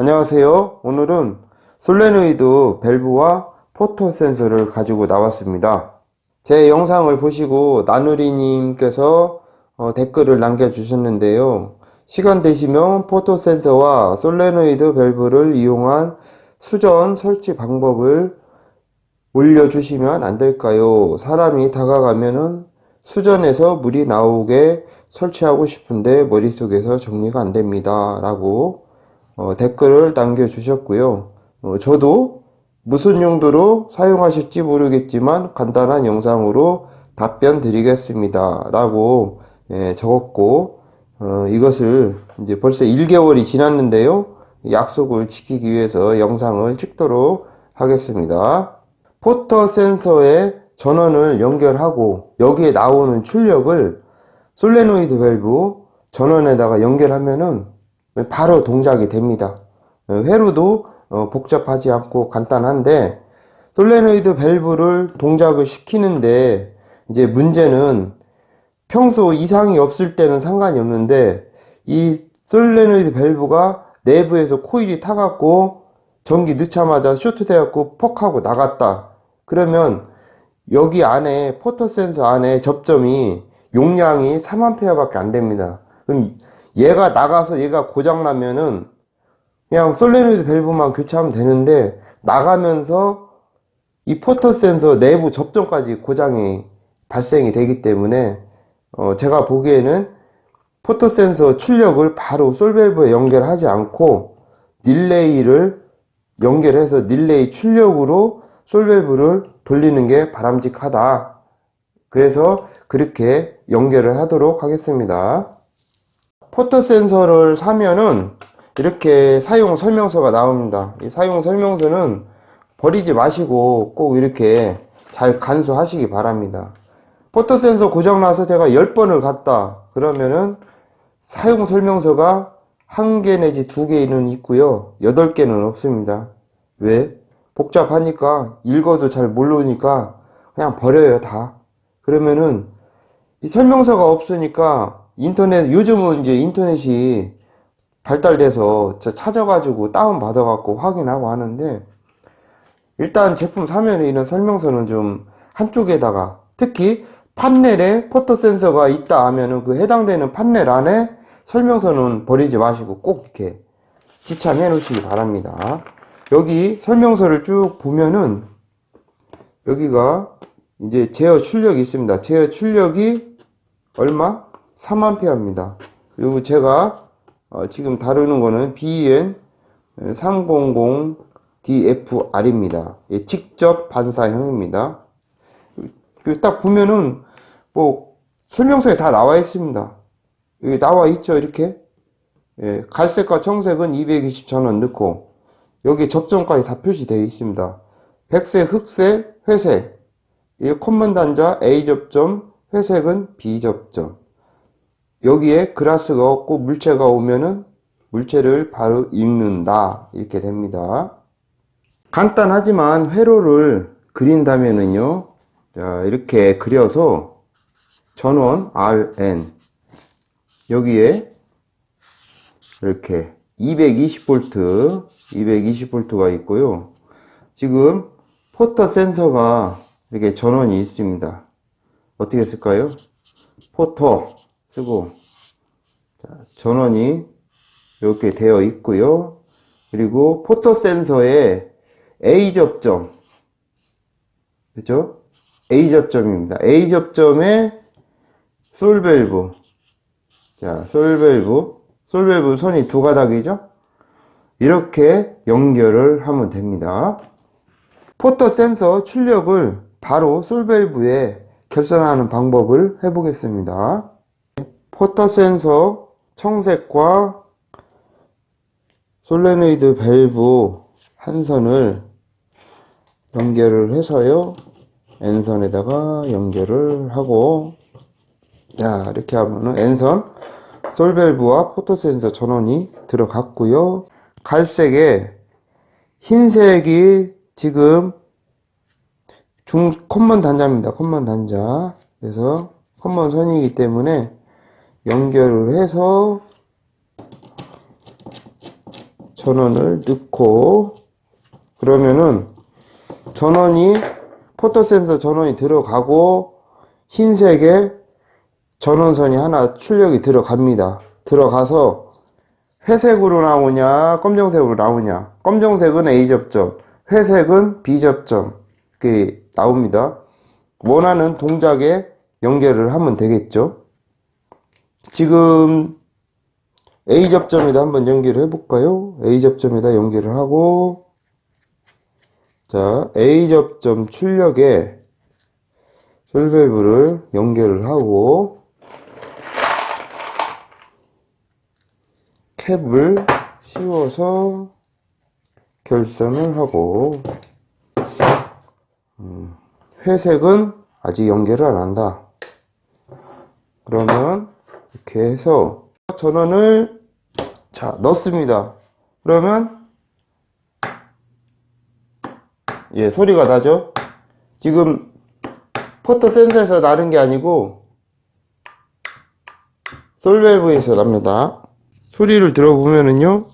안녕하세요. 오늘은 솔레노이드 밸브와 포토 센서를 가지고 나왔습니다. 제 영상을 보시고 나누리님께서 어, 댓글을 남겨주셨는데요. 시간 되시면 포토 센서와 솔레노이드 밸브를 이용한 수전 설치 방법을 올려주시면 안 될까요? 사람이 다가가면은 수전에서 물이 나오게 설치하고 싶은데 머릿속에서 정리가 안 됩니다. 라고 어, 댓글을 남겨주셨고요. 어, 저도 무슨 용도로 사용하실지 모르겠지만 간단한 영상으로 답변 드리겠습니다. 라고 예, 적었고 어, 이것을 이제 벌써 1개월이 지났는데요. 약속을 지키기 위해서 영상을 찍도록 하겠습니다. 포터 센서에 전원을 연결하고 여기에 나오는 출력을 솔레노이드 밸브 전원에다가 연결하면은 바로 동작이 됩니다. 어, 회로도 어, 복잡하지 않고 간단한데 솔레노이드 밸브를 동작을 시키는데 이제 문제는 평소 이상이 없을 때는 상관이 없는데 이 솔레노이드 밸브가 내부에서 코일이 타갖고 전기 넣자마자 쇼트 돼갖고 퍽 하고 나갔다. 그러면 여기 안에 포터 센서 안에 접점이 용량이 3A 밖에 안 됩니다. 그럼 얘가 나가서 얘가 고장 나면은 그냥 솔레노이드 밸브만 교체하면 되는데 나가면서 이 포터 센서 내부 접점까지 고장이 발생이 되기 때문에 어 제가 보기에는 포터 센서 출력을 바로 솔밸브에 연결하지 않고 릴레이를 연결해서 릴레이 출력으로 솔밸브를 돌리는 게 바람직하다. 그래서 그렇게 연결을 하도록 하겠습니다. 포터 센서를 사면은 이렇게 사용 설명서가 나옵니다. 이 사용 설명서는 버리지 마시고 꼭 이렇게 잘 간수하시기 바랍니다. 포터 센서 고장나서 제가 10번을 갔다. 그러면은 사용 설명서가 한 개 내지 두 개는 있고요. 여덟 개는 없습니다. 왜? 복잡하니까 읽어도 잘 모르니까 그냥 버려요, 다. 그러면은 이 설명서가 없으니까 인터넷 요즘은 이제 인터넷이 발달돼서 저 찾아가지고 다운 받아갖고 확인하고 하는데 일단 제품 사면 이런 설명서는 좀 한쪽에다가 특히 판넬에 포토 센서가 있다 하면은 그 해당되는 판넬 안에 설명서는 버리지 마시고 꼭 이렇게 지참해 놓으시기 바랍니다. 여기 설명서를 쭉 보면은 여기가 이제 제어 출력이 있습니다. 제어 출력이 얼마? 3A입니다. 그리고 제가 어, 지금 다루는 거는 BN 300DFR입니다. 예, 직접 반사형입니다. 그딱 보면은 뭐 설명서에 다 나와 있습니다. 여기 나와 있죠, 이렇게. 예, 갈색과 청색은 220 전원 넣고 여기 접점까지 다 표시되어 있습니다. 백색, 흑색, 회색. 이 콤먼 단자 A 접점, 회색은 B 접점. 여기에 그라스가 없고 물체가 오면은 물체를 바로 읽는다. 이렇게 됩니다. 간단하지만 회로를 그린다면은요. 자, 이렇게 그려서 전원 RN 여기에 이렇게 220V 220V가 있고요. 지금 포터 센서가 이렇게 전원이 있습니다. 어떻게 쓸까요? 포터 쓰고 자, 전원이 이렇게 되어 있고요. 그리고 포터 센서에 A 접점 그죠? A 접점입니다. A 접점에 솔밸브 자, 솔밸브 솔밸브 선이 두 가닥이죠? 이렇게 연결을 하면 됩니다. 포터 센서 출력을 바로 솔밸브에 결선하는 방법을 해보겠습니다. 포터 센서 청색과 솔레노이드 밸브 한 선을 연결을 해서요. N선에다가 연결을 하고 자 이렇게 하면은 N선 솔밸브와 포토 센서 전원이 들어갔고요. 갈색에 흰색이 지금 중 컴먼 단자입니다. 컴먼 단자. 그래서 컴먼 선이기 때문에 연결을 해서 전원을 넣고 그러면은 전원이 포토센서 전원이 들어가고 흰색에 전원선이 하나 출력이 들어갑니다. 들어가서 회색으로 나오냐 검정색으로 나오냐 검정색은 A 접점 회색은 B 접점 이렇게 나옵니다. 원하는 동작에 연결을 하면 되겠죠. 지금 A 접점에다 한번 연결을 해볼까요? A 접점에다 연결을 하고 자 A 접점 출력에 솔밸브를 연결을 하고 캡을 씌워서 결선을 하고 음, 회색은 아직 연결을 안 한다. 그러면 이렇게 해서 전원을 자 넣습니다. 그러면 예 소리가 나죠? 지금 포토 센서에서 나는 게 아니고 솔밸브에서 납니다. 소리를 들어보면은요.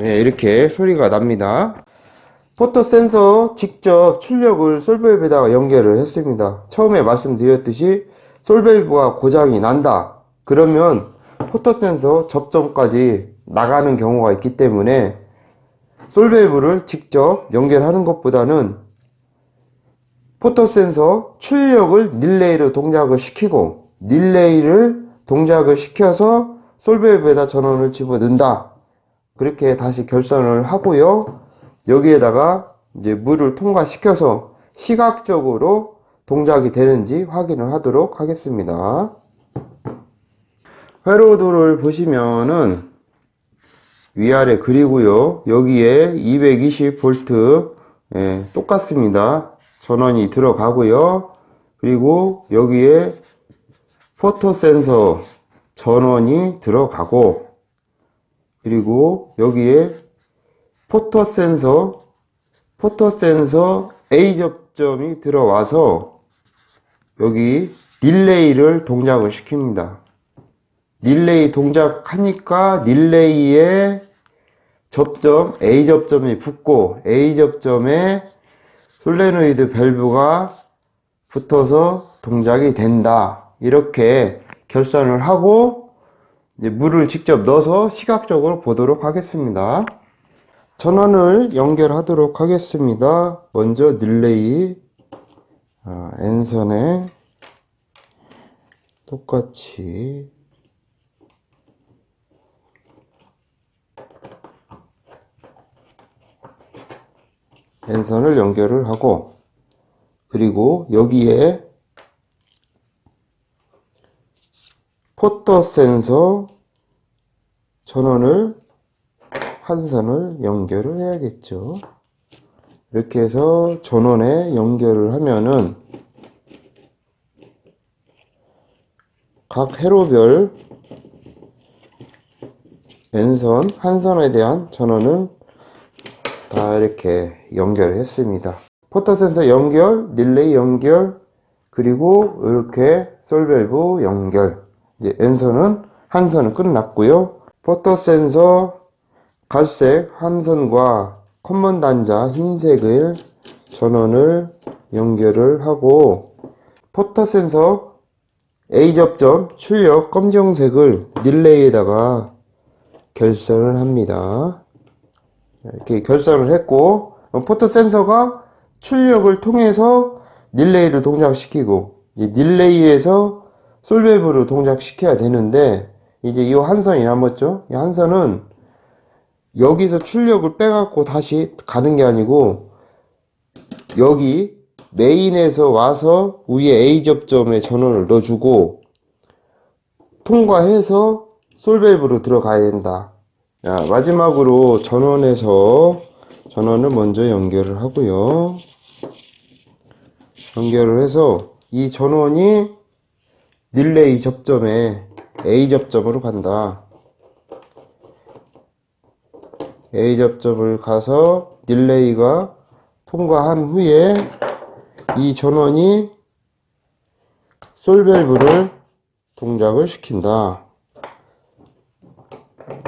예, 이렇게 소리가 납니다. 포토 센서 직접 출력을 솔밸브에다가 연결을 했습니다. 처음에 말씀드렸듯이 솔밸브가 고장이 난다. 그러면 포토 센서 접점까지 나가는 경우가 있기 때문에 솔밸브를 직접 연결하는 것보다는 포토 센서 출력을 릴레이로 동작을 시키고 릴레이를 동작을 시켜서 솔밸브에다 전원을 집어 넣는다. 그렇게 다시 결선을 하고요. 여기에다가 이제 물을 통과시켜서 시각적으로 동작이 되는지 확인을 하도록 하겠습니다. 회로도를 보시면은 위아래 그리고요. 여기에 220V 예, 똑같습니다. 전원이 들어가고요. 그리고 여기에 포토 센서 전원이 들어가고 그리고 여기에 포토 센서 포토 센서 A 접점이 들어와서 여기 릴레이를 동작을 시킵니다. 릴레이 동작하니까 릴레이에 접점 A 접점이 붙고 A 접점에 솔레노이드 밸브가 붙어서 동작이 된다. 이렇게 결선을 하고 물을 직접 넣어서 시각적으로 보도록 하겠습니다. 전원을 연결하도록 하겠습니다. 먼저 릴레이 아, N선에 똑같이 N선을 연결을 하고 그리고 여기에 포토 센서 전원을 한 선을 연결을 해야겠죠. 이렇게 해서 전원에 연결을 하면은 각 회로별 N선 한 선에 대한 전원을 다 이렇게 연결했습니다. 포토 센서 연결, 릴레이 연결, 그리고 이렇게 솔밸브 연결. 이제 N선은 한 선은 끝났고요. 포토 센서 갈색 한 선과 커먼 단자 흰색을 전원을 연결을 하고 포토 센서 A 접점 출력 검정색을 릴레이에다가 결선을 합니다. 이렇게 결선을 했고 포토 센서가 출력을 통해서 릴레이를 동작시키고 릴레이에서 솔밸브로 동작시켜야 되는데 이제 이 한 선이 남았죠. 이 한 선은 여기서 출력을 빼갖고 다시 가는 게 아니고 여기 메인에서 와서 위에 A 접점에 전원을 넣어주고 통과해서 솔밸브로 들어가야 된다. 자, 마지막으로 전원에서 전원을 먼저 연결을 하고요. 연결을 해서 이 전원이 릴레이 접점에 A 접점으로 간다. A 접점을 가서 릴레이가 통과한 후에 이 전원이 솔밸브를 동작을 시킨다.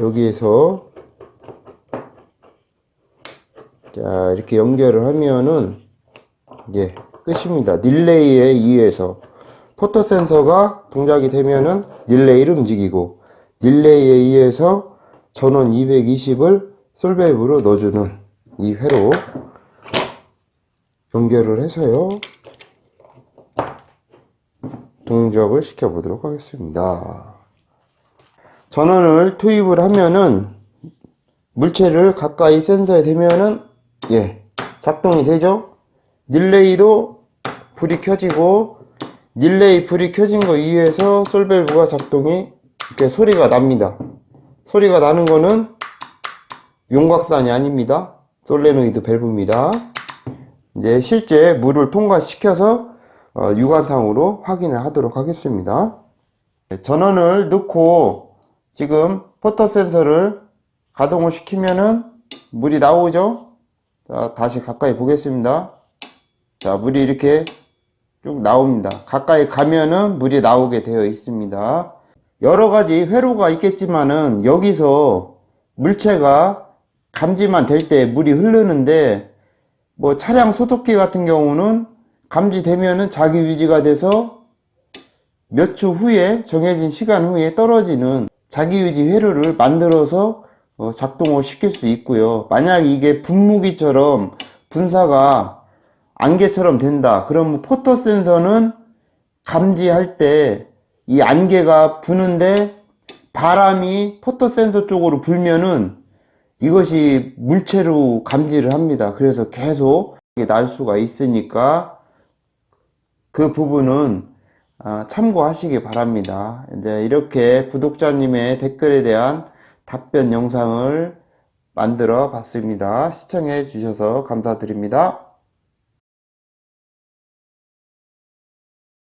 여기에서 자 이렇게 연결을 하면은 예 끝입니다 릴레이에 의해서 포토 센서가 동작이 되면은 릴레이를 움직이고 릴레이에 의해서 전원 220을 솔밸브로 넣어주는 이 회로 연결을 해서요. 동작을 시켜 보도록 하겠습니다. 전원을 투입을 하면은 물체를 가까이 센서에 대면은 예 작동이 되죠? 릴레이도 불이 켜지고 릴레이 불이 켜진 거 이후에서 솔밸브가 작동이 이렇게 소리가 납니다. 소리가 나는 거는 용곽산이 아닙니다. 솔레노이드 밸브입니다. 이제 실제 물을 통과시켜서 어, 육안상으로 확인을 하도록 하겠습니다. 네, 전원을 넣고 지금 포터 센서를 가동을 시키면은 물이 나오죠? 자 다시 가까이 보겠습니다. 자 물이 이렇게 쭉 나옵니다. 가까이 가면은 물이 나오게 되어 있습니다. 여러 가지 회로가 있겠지만은 여기서 물체가 감지만 될 때 물이 흐르는데 뭐 차량 소독기 같은 경우는 감지되면은 자기 유지가 돼서 몇 초 후에 정해진 시간 후에 떨어지는 자기 유지 회로를 만들어서 어, 작동을 시킬 수 있고요. 만약 이게 분무기처럼 분사가 안개처럼 된다. 그러면 포토 센서는 감지할 때 이 안개가 부는데 바람이 포토 센서 쪽으로 불면은 이것이 물체로 감지를 합니다. 그래서 계속 날 수가 있으니까 그 부분은 아, 참고하시기 바랍니다. 이제 이렇게 구독자님의 댓글에 대한 답변 영상을 만들어 봤습니다. 시청해 주셔서 감사드립니다.